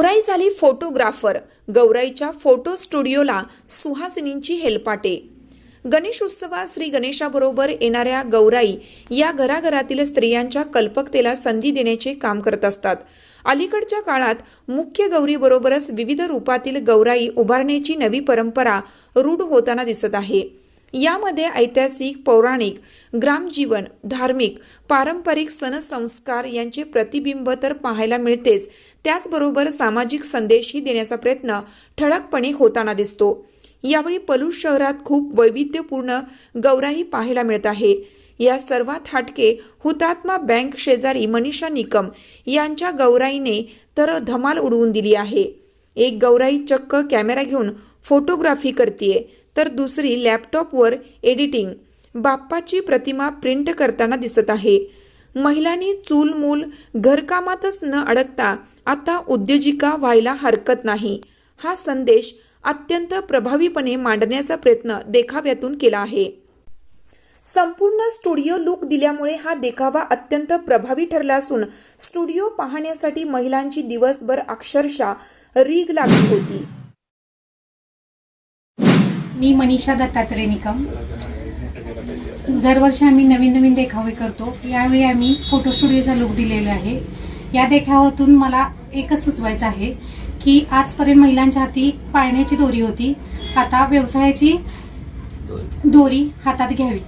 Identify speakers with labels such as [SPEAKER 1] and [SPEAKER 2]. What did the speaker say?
[SPEAKER 1] गौराई झाली फोटोग्राफर गौराईच्या फोटो स्टुडिओला सुहासिनींची हेलपाटे. गणेश उत्सवात श्री गणेशाबरोबर येणाऱ्या गौराई या घराघरातील स्त्रियांच्या कल्पकतेला संधी देण्याचे काम करत असतात. अलीकडच्या काळात मुख्य गौरीबरोबरच विविध रूपातील गौराई उभारण्याची नवी परंपरा रूढ होताना दिसत आहे. यामध्ये ऐतिहासिक पौराणिक ग्रामजीवन धार्मिक पारंपरिक सण संस्कार यांचे प्रतिबिंब तर पाहायला मिळतेच. त्याचबरोबर सामाजिक संदेशही देण्याचा प्रयत्न ठळकपणे होताना दिसतो. यावेळी पलूस शहरात खूप वैविध्यपूर्ण गौराई पाहायला मिळत आहे. या सर्वात हटके हुतात्मा बँक शेजारी मनीषा निकम यांच्या गौराईने तर धमाल उडवून दिली आहे. एक गौराई चक्क कॅमेरा घेऊन फोटोग्राफी करते तर दुसरी लॅपटॉपवर एडिटिंग बाप्पाची प्रतिमा प्रिंट करताना दिसत आहे. महिलांनी चूल मूल घरकामातच न अडकता आता उद्योजिका व्हायला हरकत नाही. हा संदेश अत्यंत प्रभावीपणे मांडण्याचा प्रयत्न देखाव्यातून केला आहे. संपूर्ण स्टुडिओ लुक दिल्यामुळे हा देखावा अत्यंत प्रभावी ठरला असून स्टुडिओ पाहण्यासाठी महिलांची दिवसभर अक्षरशः रीग लागली होती.
[SPEAKER 2] मी मनीषा दत्तात्रय निकम. दरवर्षी आम्ही नवीन नवीन देखावे करतो. यावेळी आम्ही फोटो स्टुडिओचा लुक दिलेला आहे. या देखावातून मला एकच सुचवायचं आहे की आजपर्यंत महिलांच्या हाती पाळण्याची दोरी होती. आता व्यवसायाची दोरी हातात घ्यावी.